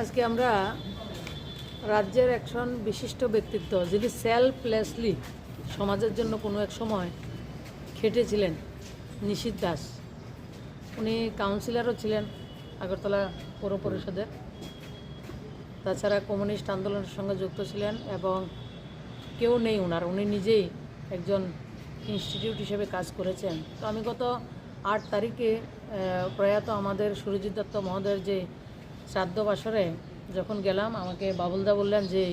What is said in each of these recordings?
আজকে আমরা রাজ্যের একজন বিশিষ্ট ব্যক্তিত্ব যিনি সেলফলেসলি সমাজের জন্য কোনো এক সময় খেটেছিলেন, নিশীত দাস। উনি কাউন্সিলরও ছিলেন আগরতলা পৌর পরিষদের তাছাড়া কমিউনিস্ট আন্দোলনের সঙ্গে যুক্ত ছিলেন এবং কেউ নেই ওনার উনি নিজেই একজন ইনস্টিটিউট হিসেবে কাজ করেছেন। তো আমি গত আট তারিখে প্রয়াত আমাদের সুরজিৎ দত্ত মহোদয়ের যে শ্রাদ্ধ বাসরে যখন গেলাম, আমাকে বাবুলদা বললেন যে,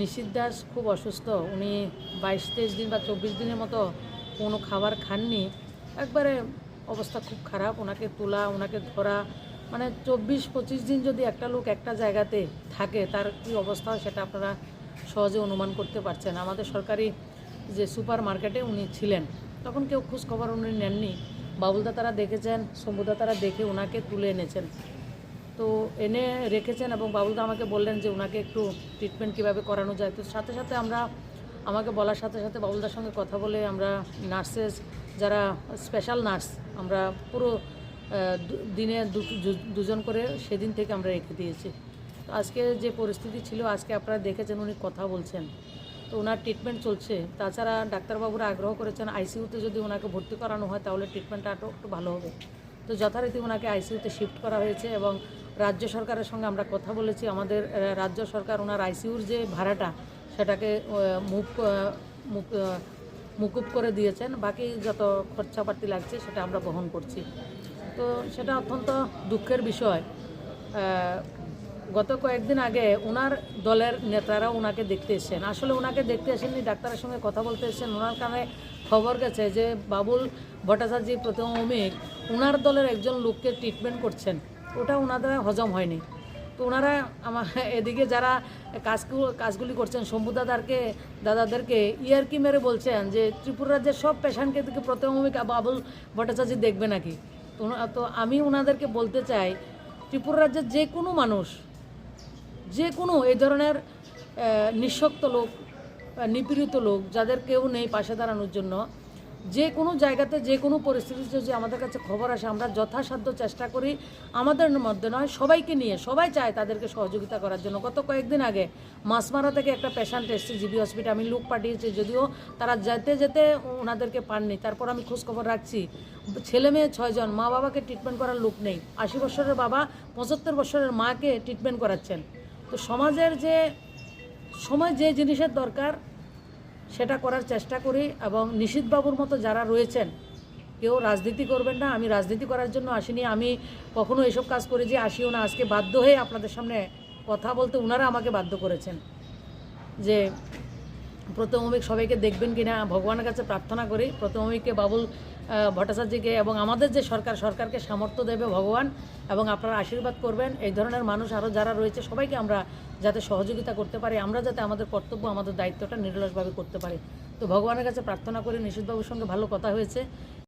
নিশীত দাস খুব অসুস্থ। উনি বাইশ তেইশ দিন বা চব্বিশ দিনের মতো কোনো খাবার খাননি। একবারে অবস্থা খুব খারাপ। ওনাকে তোলা ওনাকে ধরা মানে চব্বিশ পঁচিশ দিন যদি একটা লোক একটা জায়গাতে থাকে, তার কী অবস্থা সেটা আপনারা সহজে অনুমান করতে পারছেন। আমাদের সরকারি যে সুপার মার্কেটে উনি ছিলেন, তখন কেউ খোঁজ খবর উনি নেননি। বাবুলদা তারা দেখেছেন, শম্ভুদা তারা দেখে ওনাকে তুলে এনেছেন। তো এনে রেখেছেন এবং বাবুলদা আমাকে বললেন যে ওনাকে একটু ট্রিটমেন্ট কীভাবে করানো যায়। তো সাথে সাথে আমরা, আমাকে বলার সাথে সাথে বাবুলদার সঙ্গে কথা বলে আমরা নার্সেস, যারা স্পেশাল নার্স, আমরা পুরো দিনে দুজন করে সেদিন থেকে আমরা রেখে দিয়েছি। তো আজকে যে পরিস্থিতি ছিল, আজকে আপনারা দেখেছেন উনি কথা বলছেন। তো ওনার ট্রিটমেন্ট চলছে। তাছাড়া ডাক্তারবাবুরা আগ্রহ করেছেন আইসিইউতে যদি ওনাকে ভর্তি করানো হয়, তাহলে ট্রিটমেন্টটা আরও একটু ভালো হবে। তো যথারীতি ওনাকে আইসিইউতে শিফট করা হয়েছে এবং রাজ্য সরকারের সঙ্গে আমরা কথা বলেছি। আমাদের রাজ্য সরকার ওনার আইসিইউর যে ভাড়াটা, সেটাকে মুভ মুখ মুকুব করে দিয়েছেন। বাকি যত খরচাপাতি লাগছে, সেটা আমরা বহন করছি। তো সেটা অত্যন্ত দুঃখের বিষয়। গত কয়েকদিন আগে ওনার দলের নেতারা ওনাকে দেখতে এসেছেন। আসলে ওনাকে দেখতে এসেননি, ডাক্তারের সঙ্গে কথা বলতে এসেছেন। ওনার কানে খবর গেছে যে বাবুল ভট্টাচার্য প্রথম অমিক, ওনার দলের একজন লোককে ট্রিটমেন্ট করছেন। ওটা ওনাদের হজম হয়নি। তো ওনারা আমার এদিকে যারা কাজগুলো কাজগুলি করছেন, শম্ভু দাদারকে, দাদাদেরকে ইয়ারকি মেরে বলছেন যে, ত্রিপুরা রাজ্যের সব পেশেন্টকে দিকে প্রথম বাবুল ভট্টাচার্য দেখবে নাকি? তো আমি ওনাদেরকে বলতে চাই, ত্রিপুরা রাজ্যের যে কোনো মানুষ, যে কোনো এই ধরনের নিঃশক্ত লোক, নিপীড়িত লোক, যাদের কেউ নেই পাশে দাঁড়ানোর জন্য যে কোনো জায়গাতে, যে কোনো পরিস্থিতিতে যদি আমাদের কাছে খবর আসে, আমরা যথাসাধ্য চেষ্টা করি, আমাদের মধ্যে নয়, সবাইকে নিয়ে, সবাই চায় তাদেরকে সহযোগিতা করার জন্য। গত কয়েকদিন আগে মাসমারা থেকে একটা পেশেন্ট এসছে, জিবি হসপিটাল আমি লোক পাঠিয়েছি, যদিও তারা যেতে যেতে ওনাদেরকে পাননি। তারপর আমি খোঁজ খবর রাখছি। ছেলে মেয়ে ছয়জন, মা বাবাকে ট্রিটমেন্ট করার লোক নেই। আশি বছরের বাবা, পঁচাত্তর বছরের মাকে ট্রিটমেন্ট করাচ্ছেন। তো সমাজের যে, সময় যে জিনিসের দরকার সেটা করার চেষ্টা করি এবং নিশীথবাবুর মতো যারা রয়েছেন, কেউ রাজনীতি করবেন না, আমি রাজনীতি করার জন্য আসিনি, আমি কখনো এসব কাজ করে যে আসিও না, আজকে বাধ্য হয়ে আপনাদের সামনে কথা বলতে ওনারা আমাকে বাধ্য করেছেন যে প্রথমমিক সবাইকে দেখবেন কিনা, ভগবানের কাছে প্রার্থনা করি প্রথমমিককে বাবুল ভট্টাচার্যকে এবং আমাদের যে সরকার, সরকারকে সামর্থ্য দেবে ভগবান এবং আপনারা আশীর্বাদ করবেন। এই ধরনের মানুষ আরও যারা রয়েছে, সবাইকে আমরা যাতে সহযোগিতা করতে পারি, আমরা যাতে আমাদের কর্তব্য, আমাদের দায়িত্বটা নিরলসভাবে করতে পারি। তো ভগবানের কাছে প্রার্থনা করি নিষিদ্ধবাবুর সঙ্গে ভালো কথা হয়েছে।